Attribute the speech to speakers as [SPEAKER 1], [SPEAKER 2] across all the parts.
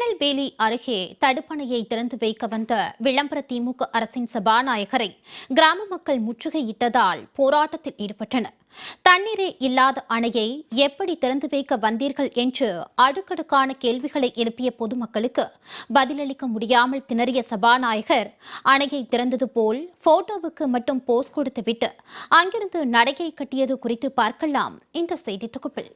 [SPEAKER 1] திருநெல்வேலி அருகே தடுப்பணையை திறந்து வைக்க வந்த விளம்பர திமுக அரசின் சபாநாயகரை கிராம மக்கள் முற்றுகையிட்டதால் போராட்டத்தில் ஈடுபட்டனர். தண்ணீரே இல்லாத அணையை எப்படி திறந்து வைக்க வந்தீர்கள் என்று அடுக்கடுக்கான கேள்விகளை எழுப்பிய பொதுமக்களுக்கு பதிலளிக்க முடியாமல் திணறிய சபாநாயகர் அணையை திறந்தது போல் போட்டோவுக்கு மட்டும் போஸ் கொடுத்துவிட்டு அங்கிருந்து நடையை கட்டியது குறித்து பார்க்கலாம். இந்த செய்தி தொகுப்பில்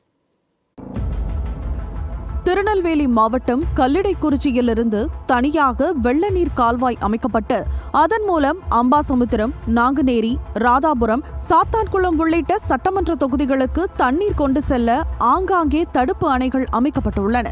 [SPEAKER 2] திருநெல்வேலி மாவட்டம் கல்லிடைக்குறிச்சியிலிருந்து தனியாக வெள்ள நீர் கால்வாய் அமைக்கப்பட்டு அதன் மூலம் அம்பாசமுத்திரம் நாங்குநேரி ராதாபுரம் சாத்தான்குளம் உள்ளிட்ட சட்டமன்ற தொகுதிகளுக்கு தண்ணீர் கொண்டு செல்ல ஆங்காங்கே தடுப்பு அணைகள் அமைக்கப்பட்டுள்ளன.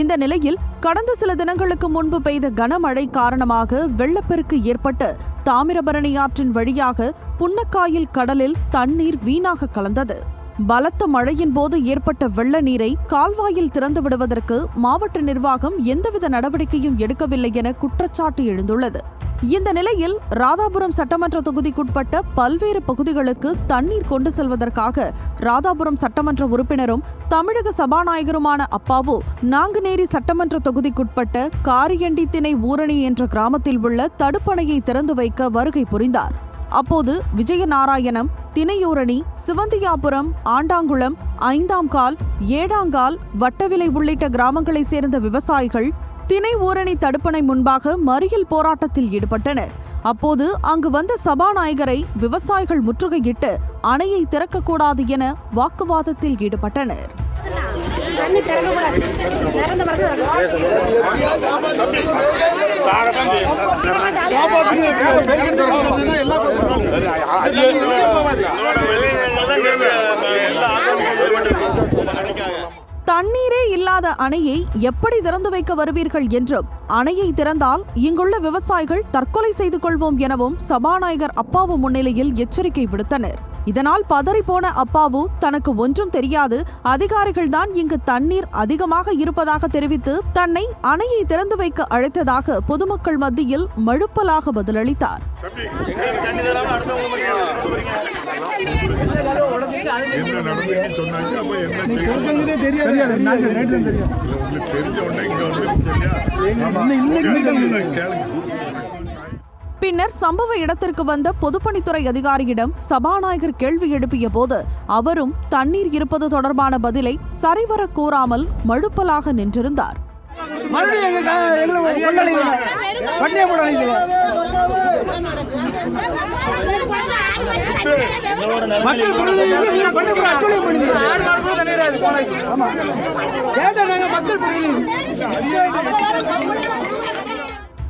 [SPEAKER 2] இந்த நிலையில் கடந்த சில தினங்களுக்கு முன்பு பெய்த கனமழை காரணமாக வெள்ளப்பெருக்கு ஏற்பட்டு தாமிரபரணி ஆற்றின் வழியாக புன்னக்காயில் கடலில் தண்ணீர் வீணாக கலந்தது. பலத்த மழையின் போது ஏற்பட்ட வெள்ள நீரை கால்வாயில் திறந்து விடுவதற்கு மாவட்ட நிர்வாகம் எந்தவித நடவடிக்கையும் எடுக்கவில்லை என குற்றச்சாட்டு எழுந்துள்ளது. இந்த நிலையில் ராதாபுரம் சட்டமன்ற தொகுதிக்குட்பட்ட பல்வேறு பகுதிகளுக்கு தண்ணீர் கொண்டு செல்வதற்காக ராதாபுரம் சட்டமன்ற உறுப்பினரும் தமிழக சபாநாயகருமான அப்பாவு நாங்குநேரி சட்டமன்ற தொகுதிக்குட்பட்ட காரியண்டி திணை ஊரணி என்ற கிராமத்தில் உள்ள தடுப்பணையை திறந்து வைக்க வருகை புரிந்தார். அப்போது விஜயநாராயணம் தினையூரணி சிவந்தியாபுரம் ஆண்டாங்குளம் ஐந்தாம் கால் ஏழாங்கால் வட்டவிலை உள்ளிட்ட கிராமங்களைச் சேர்ந்த விவசாயிகள் தினை ஊரணி தடுப்பணை முன்பாக மறியல் போராட்டத்தில் ஈடுபட்டனர் அப்போது அங்கு வந்த சபாநாயகரை விவசாயிகள் முற்றுகையிட்டு அணையை திறக்கக்கூடாது என வாக்குவாதத்தில் ஈடுபட்டனர்
[SPEAKER 3] தண்ணி திறக்கக்கூடாது
[SPEAKER 2] தண்ணீரே இல்லாத அணையை எப்படி திறந்து வைக்க வருவீர்கள் என்றும் அணையை திறந்தால் இங்குள்ள விவசாயிகள் தற்கொலை செய்து கொள்வோம் எனவும் சபாநாயகர் அப்பாவு முன்னிலையில் எச்சரிக்கை விடுத்தனர். இதனால் பதறிப்போன அப்பாவு தனக்கு ஒன்றும் தெரியாது. அதிகாரிகள்தான் இங்கு தண்ணீர் அதிகமாக இருப்பதாக தெரிவித்து தன்னை அணையை திறந்து வைக்க அழைத்ததாக பொதுமக்கள் மத்தியில் மழுப்பலாக பதிலளித்தார்.
[SPEAKER 4] என்ன
[SPEAKER 2] பின்னர் சம்பவ இடத்திற்கு வந்த பொதுப்பணித்துறை அதிகாரியிடம் சபாநாயகர் கேள்வி எழுப்பிய போது அவரும் தண்ணீர் இருப்பது தொடர்பான பதிலை சரிவர கூறாமல் மழுப்பலாக நின்றிருந்தார்.
[SPEAKER 5] மக்கள் பிரதிநிதிகள்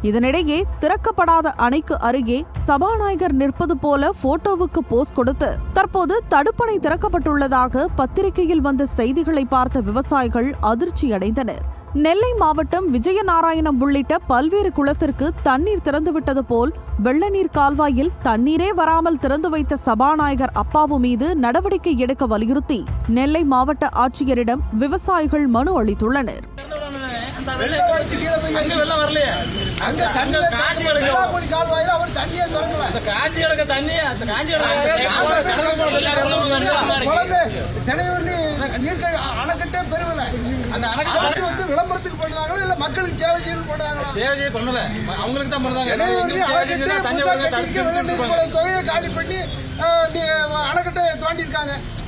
[SPEAKER 2] இதனிடையே திறக்கப்படாத அணைக்கு அருகே சபாநாயகர் நிற்பது போல போட்டோவுக்கு போஸ் கொடுத்து தற்போது தடுப்பணை திறக்கப்பட்டுள்ளதாக பத்திரிகையில் வந்த செய்திகளை பார்த்த விவசாயிகள் அதிர்ச்சி அடைந்தனர் நெல்லை மாவட்டம் விஜயநாராயணம் உள்ளிட்ட பல்வேறு குளத்திற்கு தண்ணீர் திறந்துவிட்டது போல் வெள்ளநீர் கால்வாயில் தண்ணீரே வராமல் திறந்து வைத்த சபாநாயகர் அப்பாவு மீது நடவடிக்கை எடுக்க வலியுறுத்தி நெல்லை மாவட்ட ஆட்சியரிடம் விவசாயிகள் மனு அளித்துள்ளனர்.
[SPEAKER 5] காஞ்சி கிடக்க. தண்ணி அந்த காஞ்சி
[SPEAKER 6] அணைக்கட்டே பெருவில
[SPEAKER 5] அந்த
[SPEAKER 6] அது வந்து விளம்பரத்துக்கு பண்ணுறாங்களோ இல்ல மக்களுக்கு சேவை செய்யணும் பண்ணுறாங்களா
[SPEAKER 5] சேவை பண்ணல. அவங்களுக்கு தான்
[SPEAKER 6] இடையூறு அணைக்கட்டே போல தொகையை காலி பண்ணி அணைக்கட்டை தோண்டியிருக்காங்க. அப்ப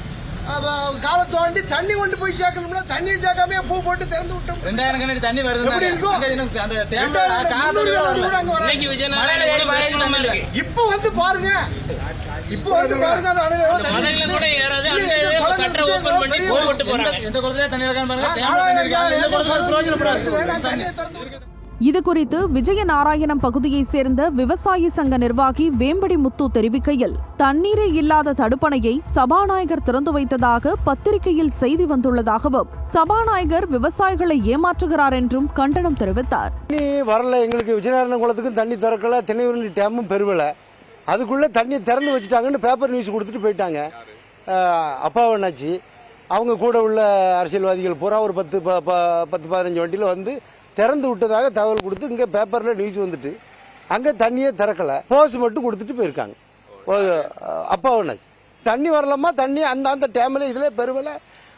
[SPEAKER 6] காலை தோண்டி தண்ணி கொண்டு போய் சேர்க்கணும்னா தண்ணி சேர்க்காம பூ போட்டு திறந்து விட்டோம்.
[SPEAKER 5] ரெண்டாயிரம் கண்ணாடி தண்ணி வருது
[SPEAKER 6] எப்படி இருக்கும்? கூட இப்போ வந்து பாருங்க. இப்போ வந்து பாருங்க அந்த அணையில பெரிய குளம்.
[SPEAKER 5] எந்த குளத்துல தண்ணி இருக்கான்னு பாருங்க பிரயோஜனப்படாது.
[SPEAKER 2] இது குறித்து விஜயநாராயணம் பகுதியைச் சேர்ந்த விவசாயி சங்க நிர்வாகி வேம்படி முத்து தெரிவிக்கையில் தண்ணீரே இல்லாத தடுப்பணையை சபாநாயகர் திறந்து வைத்ததாக பத்திரிகையில் செய்தி வந்துள்ளதாகவும் சபாநாயகர் விவசாயிகளை ஏமாற்றுகிறார் என்றும் கண்டனம் தெரிவித்தார்.
[SPEAKER 6] வரல எங்களுக்கு விஜயநாராயண குளத்துக்கும் தண்ணி திறக்கல தென்னையூரில் டேமும் பெருவல. அதுக்குள்ள தண்ணியை திறந்து வச்சுட்டாங்கன்னு பேப்பர் நியூஸ் கொடுத்துட்டு போயிட்டாங்க. அப்பாவண்ணாச்சி அவங்க கூட உள்ள அரசியல்வாதிகள் பூரா ஒரு பத்து ப- ப- பத்து பதினஞ்சு வண்டியில் வந்து திறந்து விட்டதாக தகவல் கொடுத்து இங்கே பேப்பரில் நியூஸ் வந்துட்டு அங்கே தண்ணியே திறக்கல. போஸ் மட்டும் கொடுத்துட்டு போயிருக்காங்க. அப்பாவண்ணாச்சி தண்ணி வரலாமா தண்ணி அந்த அந்த டேமில் இதில் பெருவல.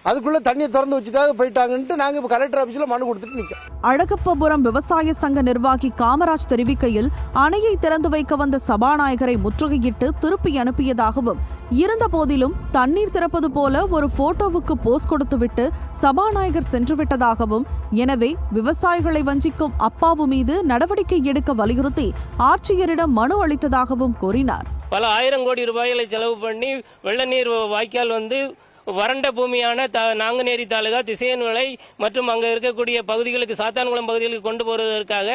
[SPEAKER 6] அதுக்குள்ள தண்ணியை திறந்து வச்சுட்டாங்க போயிட்டாங்கன்ட்டு நாங்க இப்ப கலெக்டர் ஆபீஸ்ல மனு கொடுத்துட்டு நிக்கோம்
[SPEAKER 2] அழகப்பபுரம் விவசாய சங்க நிர்வாகி காமராஜ் தெரிவிக்கையில் அணையை திறந்து வைக்க வந்த சபாநாயகரை முற்றுகையிட்டு திருப்பி அனுப்பியதாகவும் இருந்தபோதிலும் தண்ணீர் திறப்பது போல ஒரு போட்டோவுக்கு போஸ் கொடுத்துவிட்டு சபாநாயகர் சென்றுவிட்டதாகவும் எனவே விவசாயிகளை வஞ்சிக்கும் அப்பாவு மீது நடவடிக்கை எடுக்க வலியுறுத்தி ஆட்சியரிடம் மனு அளித்ததாகவும் கூறினார்.
[SPEAKER 7] பல ஆயிரம் கோடி ரூபாய்களை செலவு பண்ணி வெள்ள நீர் வாய்க்கால் வந்து வறண்ட பூமியான த நாங்குநேரி தாலுகா திசையன் விளை மற்றும் அங்கே இருக்கக்கூடிய பகுதிகளுக்கு சாத்தான்குளம் பகுதிகளுக்கு கொண்டு போவதற்காக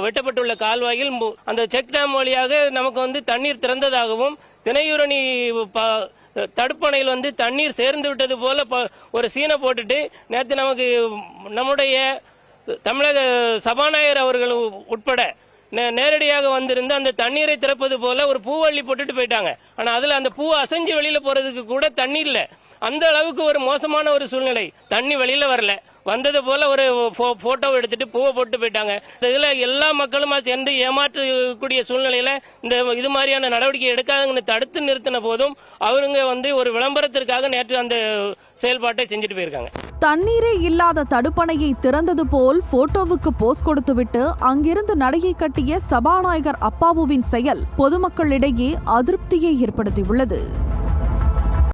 [SPEAKER 7] வெட்டப்பட்டுள்ள கால்வாயில் மு- அந்த செக் டேம் வழியாக நமக்கு வந்து தண்ணீர் திறந்ததாகவும் தினையூரணி ப- தடுப்பணையில் வந்து தண்ணீர் சேர்ந்து விட்டது போல ப- ஒரு சீனை போட்டுட்டு நேற்று நமக்கு நம்முடைய தமிழக சபாநாயகர் அவர்கள் உட்பட நே- நேரடியாக வந்திருந்து அந்த தண்ணீரை திறப்பது போல ஒரு பூவள்ளி போட்டுட்டு போயிட்டாங்க. ஆனா அதுல அந்த பூ அசைஞ்சு வெளியில போறதுக்கு கூட தண்ணி இல்லை. அந்த அளவுக்கு ஒரு மோசமான ஒரு சூழ்நிலை. தண்ணி வெளியில வரல. வந்தது போல ஒரு போட்டோ எடுத்துட்டு பூவை போட்டு போயிட்டாங்க. இதுல எல்லா மக்களும் சேர்ந்து ஏமாற்றக்கூடிய சூழ்நிலையில இந்த இது மாதிரியான நடவடிக்கை எடுக்காதுங்கன்னு தடுத்து நிறுத்தின போதும் அவருங்க வந்து ஒரு விளம்பரத்திற்காக நேற்று அந்த செயல்பாட்டை செஞ்சுட்டு போயிருக்காங்க.
[SPEAKER 2] தண்ணீரே இல்லாத தடுப்பணையை திறந்தது போல் போட்டோவுக்கு போஸ் கொடுத்துவிட்டு அங்கிருந்து நடையை கட்டிய சபாநாயகர் அப்பாவுவின் செயல் பொதுமக்களிடையே அதிருப்தியை ஏற்படுத்தியுள்ளது.